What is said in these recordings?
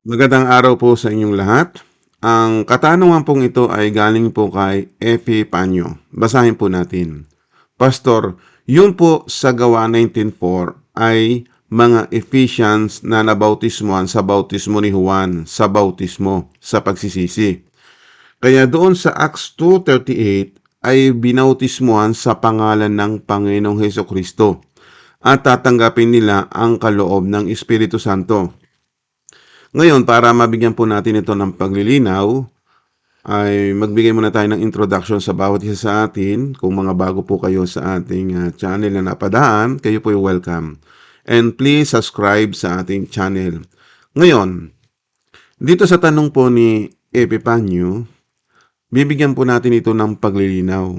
Magandang araw po sa inyong lahat. Ang katanungan pong ito ay galing po kay Epi Panyo. Basahin po natin. Pastor, yun po sa gawa 19.4 ay mga Ephesians na nabautismuhan sa bautismo ni Juan sa bautismo sa pagsisisi. Kaya doon sa Acts 2.38 ay binautismuhan sa pangalan ng Panginoong Heso Kristo at tatanggapin nila ang kaloob ng Espiritu Santo. Ngayon, para mabigyan po natin ito ng paglilinaw, ay magbigay muna tayo ng introduction sa bawat isa sa atin. Kung mga bago po kayo sa ating uh, channel na napadaan, kayo po yung welcome. And please subscribe sa ating channel. Ngayon, dito sa tanong po ni Epipanyo, bibigyan po natin ito ng paglilinaw.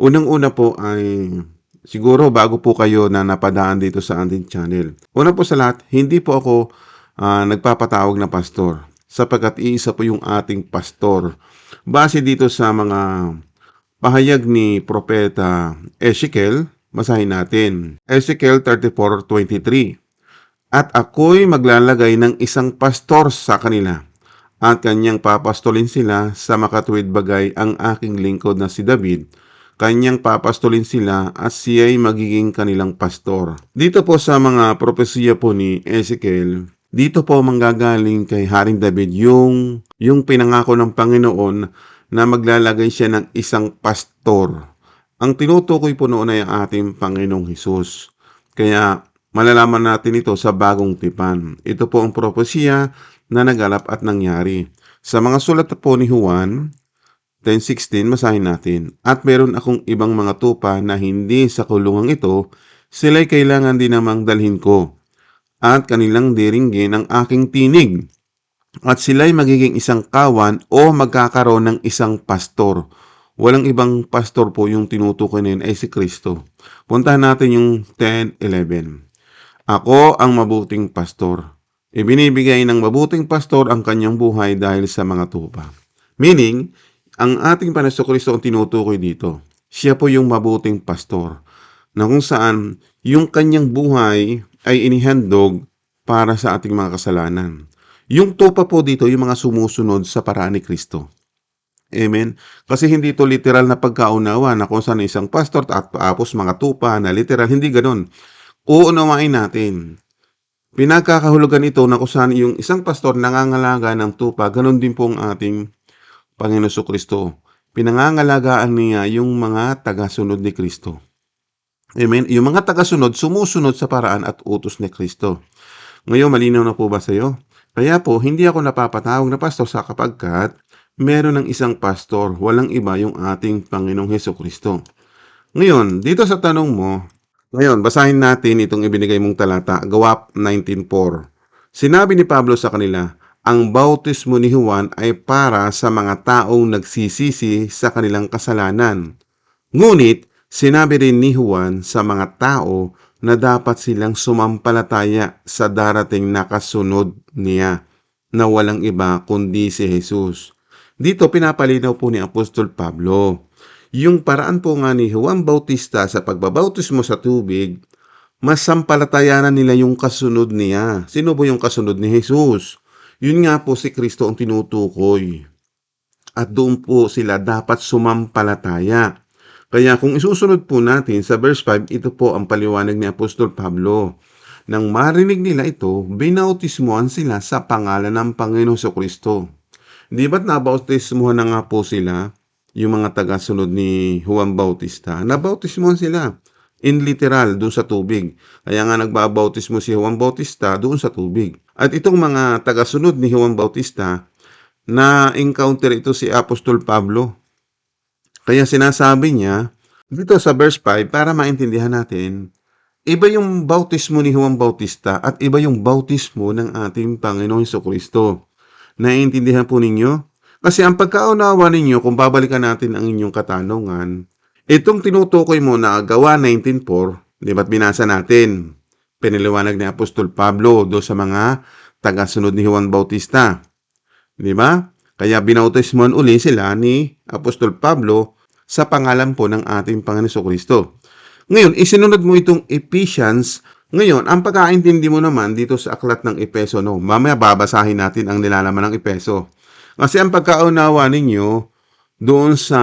Unang-una po ay siguro bago po kayo na napadaan dito sa ating channel. Una po sa lahat, hindi po ako uh, nagpapatawag na pastor sapagkat iisa po yung ating pastor. Base dito sa mga pahayag ni Propeta Ezekiel, masahin natin. Ezekiel 34.23 At ako'y maglalagay ng isang pastor sa kanila at kanyang papastolin sila sa makatuwid bagay ang aking lingkod na si David. Kanyang papastolin sila at siya'y magiging kanilang pastor. Dito po sa mga propesiya po ni Ezekiel, dito po manggagaling kay Haring David yung, yung pinangako ng Panginoon na maglalagay siya ng isang pastor. Ang tinutukoy po noon ay ang ating Panginoong Hesus. Kaya malalaman natin ito sa bagong tipan. Ito po ang propesya na nagalap at nangyari. Sa mga sulat po ni Juan 10.16, masahin natin. At meron akong ibang mga tupa na hindi sa kulungang ito, sila'y kailangan din namang dalhin ko at kanilang diringgin ang aking tinig. At sila'y magiging isang kawan o magkakaroon ng isang pastor. Walang ibang pastor po yung tinutukoy na yun ay si Kristo. Puntahan natin yung 10.11. Ako ang mabuting pastor. Ibinibigay ng mabuting pastor ang kanyang buhay dahil sa mga tupa. Meaning, ang ating Panaso Kristo ang tinutukoy dito. Siya po yung mabuting pastor na kung saan yung kanyang buhay ay inihandog para sa ating mga kasalanan. Yung tupa po dito, yung mga sumusunod sa paraan ni Kristo. Amen? Kasi hindi ito literal na pagkaunawa na kung saan isang pastor at tapos mga tupa na literal. Hindi ganun. Uunawain natin. Pinagkakahulugan ito na kung saan yung isang pastor nangangalaga ng tupa, ganun din po ang ating Panginoon Kristo. Pinangangalagaan niya yung mga tagasunod ni Kristo. Amen. Yung mga tagasunod, sumusunod sa paraan at utos ni Kristo. Ngayon, malinaw na po ba sa iyo? Kaya po, hindi ako napapatawag na pastor sa kapagkat meron ng isang pastor, walang iba yung ating Panginoong Heso Kristo. Ngayon, dito sa tanong mo, ngayon, basahin natin itong ibinigay mong talata, Gawap 19.4. Sinabi ni Pablo sa kanila, ang bautismo ni Juan ay para sa mga taong nagsisisi sa kanilang kasalanan. Ngunit, Sinabi rin ni Juan sa mga tao na dapat silang sumampalataya sa darating na kasunod niya na walang iba kundi si Jesus. Dito pinapalinaw po ni Apostol Pablo. Yung paraan po nga ni Juan Bautista sa pagbabautismo sa tubig, masampalatayanan nila yung kasunod niya. Sino po yung kasunod ni Jesus? Yun nga po si Kristo ang tinutukoy. At doon po sila dapat sumampalataya. Kaya kung isusunod po natin sa verse 5, ito po ang paliwanag ni Apostol Pablo. Nang marinig nila ito, binautismuhan sila sa pangalan ng Panginoon sa Kristo. Di ba't nabautismuhan na nga po sila, yung mga tagasunod ni Juan Bautista? Nabautismuhan sila in literal doon sa tubig. Kaya nga nagbabautismo si Juan Bautista doon sa tubig. At itong mga tagasunod ni Juan Bautista, na encounter ito si Apostol Pablo kaya sinasabi niya, dito sa verse 5, para maintindihan natin, iba yung bautismo ni Juan Bautista at iba yung bautismo ng ating Panginoon Heso Kristo. Naiintindihan po ninyo? Kasi ang pagkaunawa ninyo, kung babalikan natin ang inyong katanungan, itong tinutukoy mo na gawa 19.4, di ba't binasa natin? Piniliwanag ni Apostol Pablo do sa mga tagasunod ni Juan Bautista. Di ba? Kaya binautismoan uli sila ni Apostol Pablo sa pangalan po ng ating Panginoon Kristo. Ngayon, isinunod mo itong Ephesians Ngayon, ang pagkaintindi mo naman dito sa aklat ng Epeso, no, mamaya babasahin natin ang nilalaman ng Epeso. Kasi ang pagkaunawa ninyo doon sa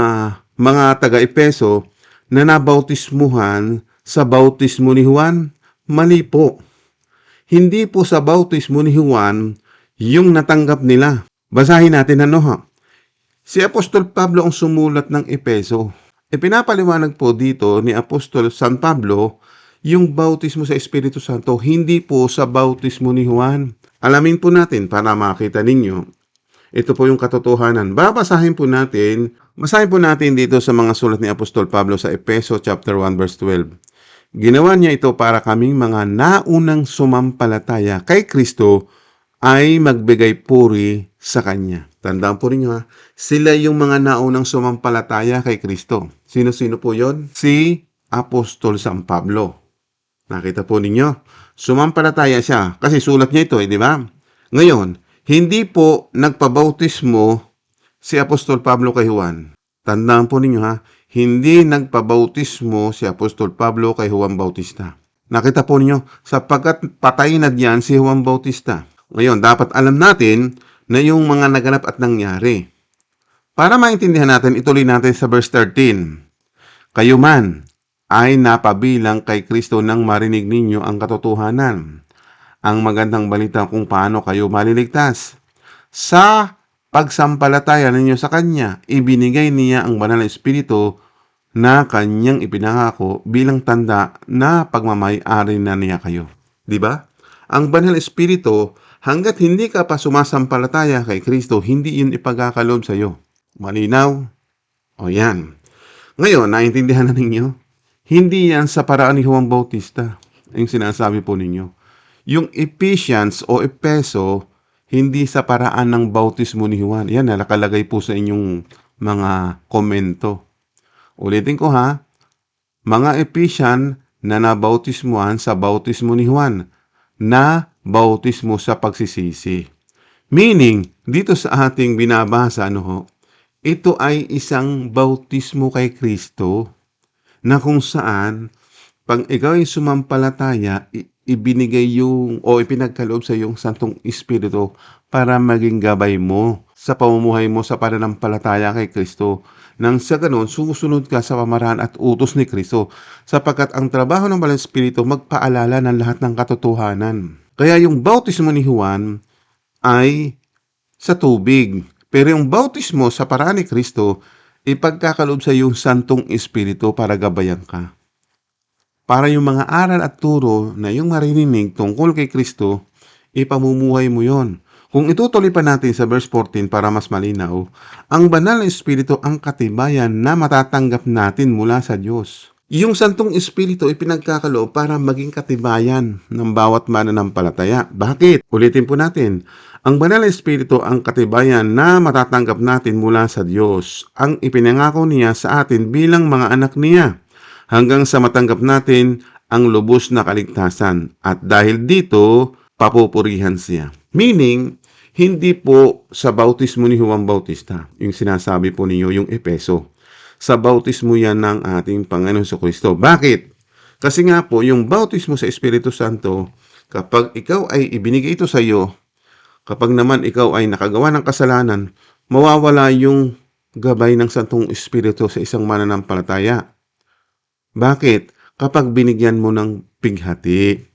mga taga-Epeso na nabautismuhan sa bautismo ni Juan, mali po. Hindi po sa bautismo ni Juan yung natanggap nila. Basahin natin ano ha. Si Apostol Pablo ang sumulat ng Epeso. E pinapaliwanag po dito ni Apostol San Pablo yung bautismo sa Espiritu Santo, hindi po sa bautismo ni Juan. Alamin po natin para makita ninyo. Ito po yung katotohanan. Babasahin po natin, basahin po natin dito sa mga sulat ni Apostol Pablo sa Epeso chapter 1 verse 12. Ginawa niya ito para kaming mga naunang sumampalataya kay Kristo ay magbigay puri sa Kanya. Tandaan po ninyo ha, sila yung mga naunang sumampalataya kay Kristo. Sino-sino po yon? Si Apostol San Pablo. Nakita po ninyo, sumampalataya siya kasi sulat niya ito, eh, di ba? Ngayon, hindi po nagpabautismo si Apostol Pablo kay Juan. Tandaan po ninyo ha, hindi nagpabautismo si Apostol Pablo kay Juan Bautista. Nakita po ninyo, sapagkat patay na diyan si Juan Bautista. Ngayon, dapat alam natin na yung mga naganap at nangyari. Para maintindihan natin, ituloy natin sa verse 13. Kayo man ay napabilang kay Kristo nang marinig ninyo ang katotohanan, ang magandang balita kung paano kayo maliligtas. Sa pagsampalataya ninyo sa Kanya, ibinigay niya ang banal na Espiritu na Kanyang ipinangako bilang tanda na pagmamay-ari na niya kayo. Di ba? Ang banal na Espiritu, hanggat hindi ka pa sumasampalataya kay Kristo, hindi yun ipagkakalob sa iyo. Malinaw? O yan. Ngayon, naintindihan na ninyo? Hindi yan sa paraan ni Juan Bautista, yung sinasabi po ninyo. Yung Ephesians o Epeso, hindi sa paraan ng bautismo ni Juan. Yan, nalakalagay po sa inyong mga komento. Ulitin ko ha, mga Ephesian na nabautismuhan sa bautismo ni Juan, na bautismo sa pagsisisi. Meaning, dito sa ating binabasa, ano ho, ito ay isang bautismo kay Kristo na kung saan pag ikaw ay sumampalataya, ibinigay yung o ipinagkaloob sa yung Santong Espiritu para maging gabay mo sa pamumuhay mo sa pananampalataya kay Kristo. Nang sa ganun, susunod ka sa pamaran at utos ni Kristo sapagkat ang trabaho ng Banal na Espiritu magpaalala ng lahat ng katotohanan. Kaya yung bautismo ni Juan ay sa tubig. Pero yung bautismo sa paraan ni Kristo, ipagkakaloob sa yung Santong Espiritu para gabayan ka. Para yung mga aral at turo na yung maririnig tungkol kay Kristo, ipamumuhay mo yon. Kung itutuloy pa natin sa verse 14 para mas malinaw, ang banal na Espiritu ang katibayan na matatanggap natin mula sa Diyos. Yung Santong Espiritu ay pinagkakaloob para maging katibayan ng bawat mananampalataya. Bakit? Ulitin po natin. Ang Banal na Espiritu ang katibayan na matatanggap natin mula sa Diyos. Ang ipinangako niya sa atin bilang mga anak niya hanggang sa matanggap natin ang lubos na kaligtasan. At dahil dito, papupurihan siya. Meaning, hindi po sa bautismo ni Juan Bautista, yung sinasabi po ninyo, yung Epeso. Sa bautismo yan ng ating Panginoon sa Kristo. Bakit? Kasi nga po, yung bautismo sa Espiritu Santo, kapag ikaw ay ibinigay ito sa iyo, kapag naman ikaw ay nakagawa ng kasalanan, mawawala yung gabay ng Santong Espiritu sa isang mananampalataya. Bakit? Kapag binigyan mo ng pighati,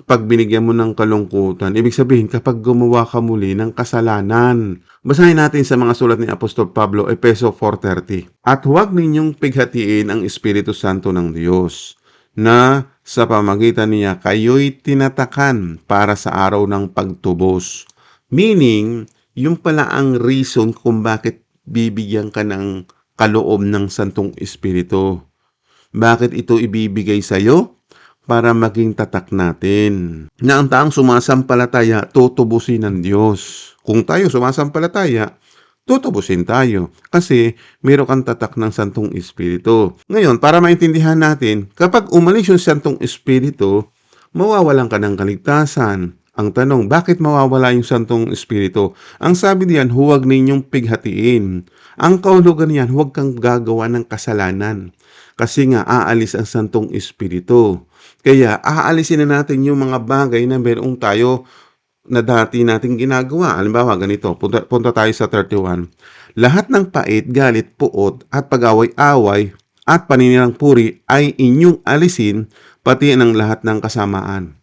kapag binigyan mo ng kalungkutan, ibig sabihin kapag gumawa ka muli ng kasalanan. Basahin natin sa mga sulat ni Apostol Pablo, Epeso 4.30. At huwag ninyong pighatiin ang Espiritu Santo ng Diyos, na sa pamagitan niya kayo'y tinatakan para sa araw ng pagtubos. Meaning, yung pala ang reason kung bakit bibigyan ka ng kaloob ng Santong Espiritu. Bakit ito ibibigay sa iyo? Para maging tatak natin. Na ang taang sumasampalataya, tutubusin ng Diyos. Kung tayo sumasampalataya, tutubusin tayo. Kasi meron kang tatak ng Santong Espiritu. Ngayon, para maintindihan natin, kapag umalis yung Santong Espiritu, mawawalan ka ng kaligtasan. Ang tanong, bakit mawawala yung Santong Espiritu? Ang sabi diyan, huwag ninyong pighatiin. Ang kaulugan niyan, huwag kang gagawa ng kasalanan. Kasi nga, aalis ang Santong Espiritu. Kaya aalisin na natin yung mga bagay na merong tayo na dati nating ginagawa. Halimbawa, ganito, punta, punta tayo sa 31. Lahat ng pait, galit, puot, at pag-away-away at paninirang puri ay inyong alisin pati ng lahat ng kasamaan.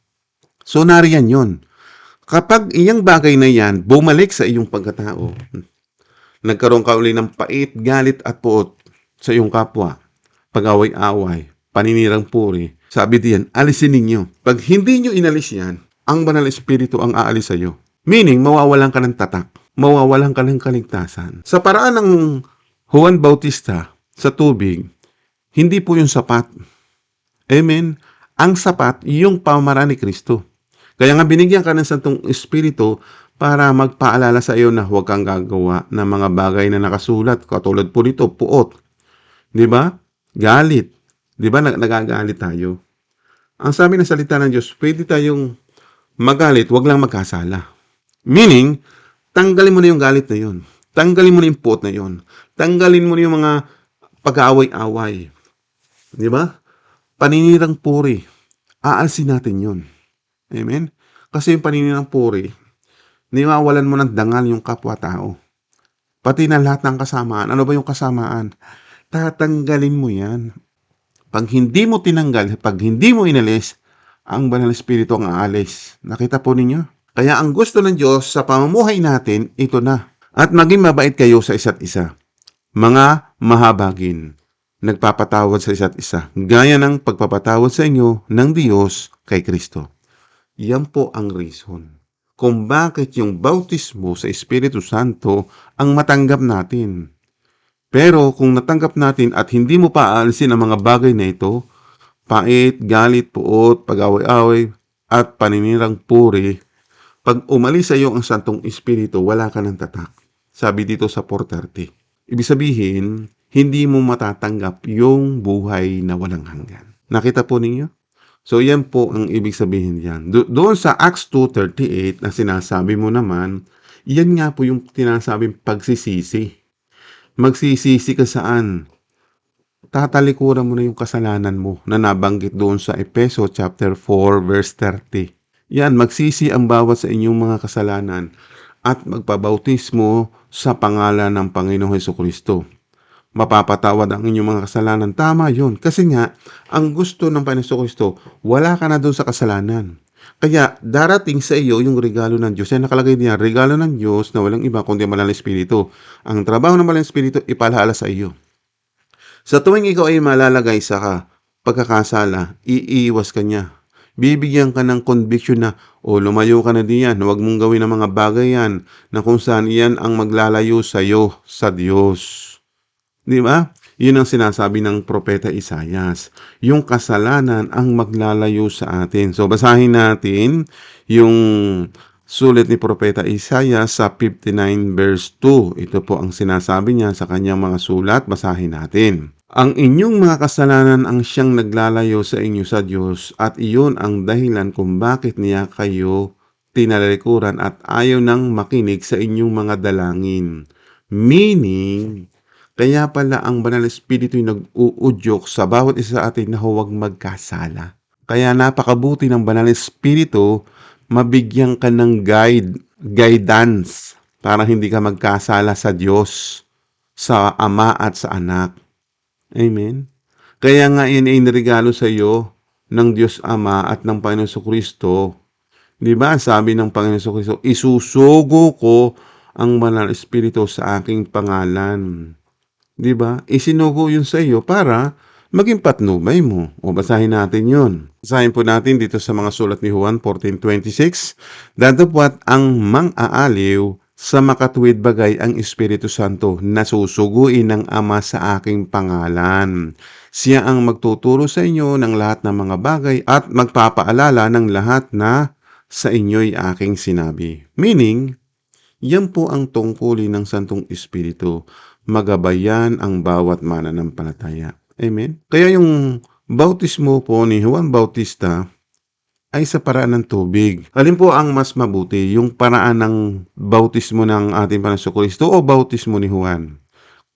So, nariyan yon. Kapag iyang bagay na yan, bumalik sa iyong pagkatao, nagkaroon ka uli ng pait, galit at puot sa iyong kapwa, pag-away-away, paninirang puri, sabi diyan, alisin ninyo. Pag hindi nyo inalis yan, ang banal espiritu ang aalis sa iyo. Meaning, mawawalan ka ng tatak. Mawawalan ka ng kaligtasan. Sa paraan ng Juan Bautista sa tubig, hindi po yung sapat. Amen? Ang sapat, yung pamaraan ni Kristo. Kaya nga binigyan ka ng Santong Espiritu para magpaalala sa iyo na huwag kang gagawa ng mga bagay na nakasulat. Katulad po nito, puot. Di ba? Galit. Di ba? Nag- Nagagalit tayo. Ang sabi ng salita ng Diyos, pwede tayong magalit, wag lang magkasala. Meaning, tanggalin mo na yung galit na yun. Tanggalin mo na yung puot na yun. Tanggalin mo na yung mga pag-aaway-away. Di ba? Paninirang puri. Aalsin natin yun. Amen? Kasi yung paninirang puri, niwawalan mo ng dangal yung kapwa-tao. Pati na lahat ng kasamaan. Ano ba yung kasamaan? Tatanggalin mo yan. Pag hindi mo tinanggal, pag hindi mo inalis, ang banal na espiritu ang aalis. Nakita po ninyo? Kaya ang gusto ng Diyos sa pamumuhay natin, ito na. At maging mabait kayo sa isa't isa. Mga mahabagin. Nagpapatawad sa isa't isa. Gaya ng pagpapatawad sa inyo ng Diyos kay Kristo. Yan po ang reason kung bakit yung bautismo sa Espiritu Santo ang matanggap natin. Pero kung natanggap natin at hindi mo pa aalisin ang mga bagay na ito, pait, galit, puot, pag-away-away, at paninirang puri, pag umalis sa iyo ang Santong Espiritu, wala ka ng tatak. Sabi dito sa 430. Ibig sabihin, hindi mo matatanggap yung buhay na walang hanggan. Nakita po ninyo? So, yan po ang ibig sabihin diyan. Do- doon sa Acts 2.38 na sinasabi mo naman, yan nga po yung tinasabing pagsisisi. Magsisisi ka saan? Tatalikuran mo na yung kasalanan mo na nabanggit doon sa Epeso chapter 4 verse 30. Yan, magsisi ang bawat sa inyong mga kasalanan at magpabautismo sa pangalan ng Panginoong Heso Kristo mapapatawad ang inyong mga kasalanan. Tama yon Kasi nga, ang gusto ng Panginoon Kristo, wala ka na doon sa kasalanan. Kaya darating sa iyo yung regalo ng Diyos. Yan nakalagay diyan, regalo ng Diyos na walang iba kundi malang espiritu. Ang trabaho ng malang espiritu, ipalahala sa iyo. Sa tuwing ikaw ay malalagay sa ka, pagkakasala, iiwas ka niya. Bibigyan ka ng conviction na, o lumayo ka na diyan, huwag mong gawin ang mga bagay yan, na kung saan iyan ang maglalayo sa iyo, sa Diyos. Di ba? Yun ang sinasabi ng propeta Isayas. Yung kasalanan ang maglalayo sa atin. So basahin natin yung sulit ni propeta Isayas sa 59 verse 2. Ito po ang sinasabi niya sa kanyang mga sulat. Basahin natin. Ang inyong mga kasalanan ang siyang naglalayo sa inyo sa Diyos at iyon ang dahilan kung bakit niya kayo tinalikuran at ayaw nang makinig sa inyong mga dalangin. Meaning, kaya pala ang banal na espiritu yung nag-uudyok sa bawat isa sa atin na huwag magkasala. Kaya napakabuti ng banal na espiritu, mabigyan ka ng guide, guidance para hindi ka magkasala sa Diyos, sa Ama at sa Anak. Amen? Kaya nga yun ay niregalo sa iyo ng Diyos Ama at ng Panginoon Kristo. Di ba? Sabi ng Panginoon Kristo, isusugo ko ang banal na espiritu sa aking pangalan. 'Di ba? Isinugo yun sa iyo para maging patnubay mo. O basahin natin yun. Basahin po natin dito sa mga sulat ni Juan 14.26. Dadapwat ang mang-aaliw sa makatuwid bagay ang Espiritu Santo na susuguin ng Ama sa aking pangalan. Siya ang magtuturo sa inyo ng lahat ng mga bagay at magpapaalala ng lahat na sa inyo'y aking sinabi. Meaning, yan po ang tungkulin ng Santong Espiritu magabayan ang bawat mananampalataya. Amen? Kaya yung bautismo po ni Juan Bautista ay sa paraan ng tubig. Alin po ang mas mabuti? Yung paraan ng bautismo ng ating Panginoon Kristo o bautismo ni Juan?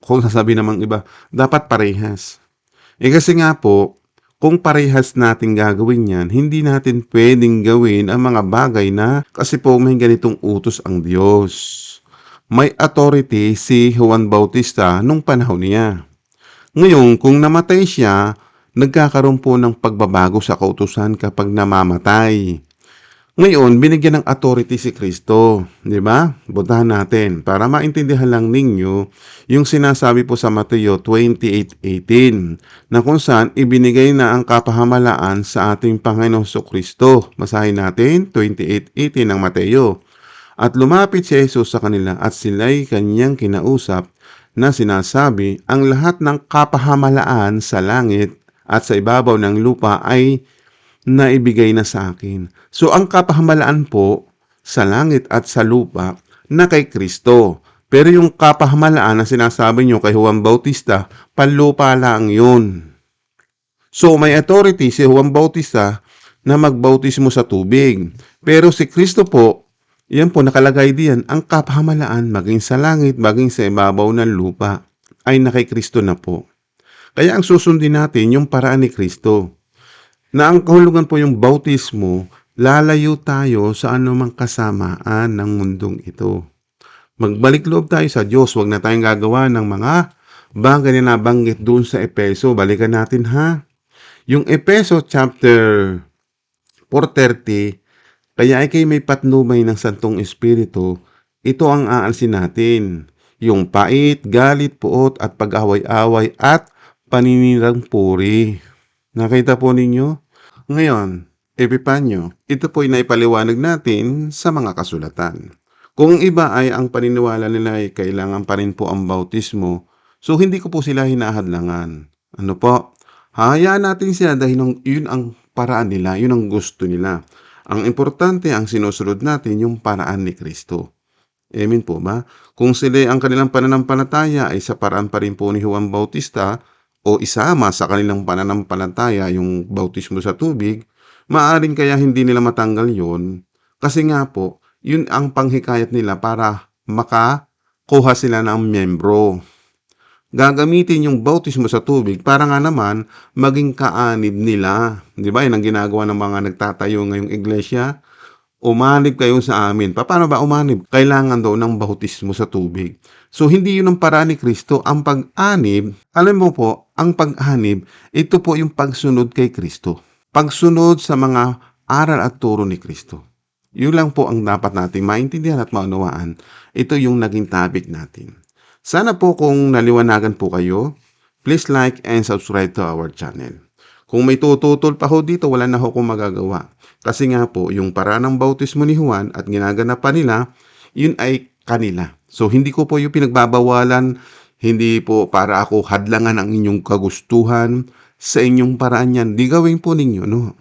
Kung sasabi namang iba, dapat parehas. Eh kasi nga po, kung parehas natin gagawin yan, hindi natin pwedeng gawin ang mga bagay na kasi po may ganitong utos ang Diyos. May authority si Juan Bautista nung panahon niya. Ngayon, kung namatay siya, nagkakaroon po ng pagbabago sa kautusan kapag namamatay. Ngayon, binigyan ng authority si Kristo, di ba? Butahan natin para maintindihan lang ninyo yung sinasabi po sa Mateo 28:18 na kung saan ibinigay na ang kapahamalaan sa ating Panginoon Kristo. Basahin natin 28:18 ng Mateo. At lumapit si Jesus sa kanila at sila'y kanyang kinausap na sinasabi, ang lahat ng kapahamalaan sa langit at sa ibabaw ng lupa ay naibigay na sa akin. So ang kapahamalaan po sa langit at sa lupa na kay Kristo. Pero yung kapahamalaan na sinasabi nyo kay Juan Bautista, panlupa lang yun. So may authority si Juan Bautista na magbautismo sa tubig. Pero si Kristo po, yan po nakalagay diyan, ang kapahamalaan maging sa langit, maging sa ibabaw ng lupa ay nakay Kristo na po. Kaya ang susundin natin yung paraan ni Kristo na ang kahulugan po yung bautismo, lalayo tayo sa anumang kasamaan ng mundong ito. Magbalik loob tayo sa Diyos, huwag na tayong gagawa ng mga bagay na nabanggit doon sa Epeso. Balikan natin ha. Yung Epeso chapter 4.30, kaya ay kayo may patnumay ng Santong Espiritu, ito ang aalsin natin. Yung pait, galit, puot at pag-away-away at paninirang puri. Nakita po ninyo? Ngayon, Epipanyo, ito po'y naipaliwanag natin sa mga kasulatan. Kung iba ay ang paniniwala nila ay kailangan pa rin po ang bautismo, so hindi ko po sila hinahadlangan. Ano po? Hayaan natin sila dahil yun ang paraan nila, yun ang gusto nila. Ang importante ang sinusunod natin yung paraan ni Kristo. Amen po ba? Kung sila ang kanilang pananampalataya ay sa paraan pa rin po ni Juan Bautista o isama sa kanilang pananampalataya yung bautismo sa tubig, maaring kaya hindi nila matanggal yon kasi nga po, yun ang panghikayat nila para makakuha sila ng membro. Gagamitin yung bautismo sa tubig para nga naman maging kaanib nila. Di ba? Yan ang ginagawa ng mga nagtatayo ngayong iglesia. Umanib kayo sa amin. Pa- Paano ba umanib? Kailangan daw ng bautismo sa tubig. So, hindi yun ang paraan ni Kristo. Ang pag-anib, alam mo po, ang pag-anib, ito po yung pagsunod kay Kristo. Pagsunod sa mga aral at turo ni Kristo. Yun lang po ang dapat nating maintindihan at maunawaan. Ito yung naging topic natin. Sana po kung naliwanagan po kayo, please like and subscribe to our channel. Kung may tututol pa ho dito, wala na ho kung magagawa. Kasi nga po, yung paraan ng bautismo ni Juan at ginagana pa nila, yun ay kanila. So, hindi ko po yung pinagbabawalan, hindi po para ako hadlangan ang inyong kagustuhan sa inyong paraan yan. Di gawin po ninyo, no?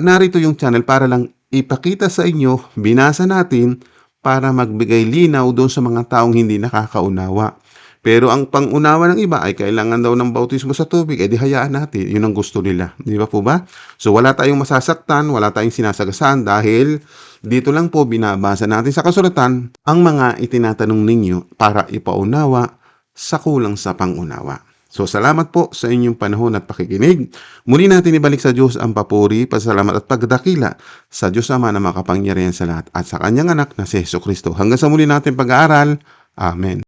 Narito yung channel para lang ipakita sa inyo, binasa natin, para magbigay linaw doon sa mga taong hindi nakakaunawa. Pero ang pangunawa ng iba ay kailangan daw ng bautismo sa tubig, edi hayaan natin. Yun ang gusto nila. Di ba po ba? So wala tayong masasaktan, wala tayong sinasagasaan dahil dito lang po binabasa natin sa kasulatan ang mga itinatanong ninyo para ipaunawa sa kulang sa pangunawa. So salamat po sa inyong panahon at pakikinig. Muli natin ibalik sa Diyos ang papuri, pasalamat at pagdakila sa Diyos Ama na makapangyarihan sa lahat at sa kanyang anak na si Yeso Kristo. Hanggang sa muli natin pag-aaral. Amen.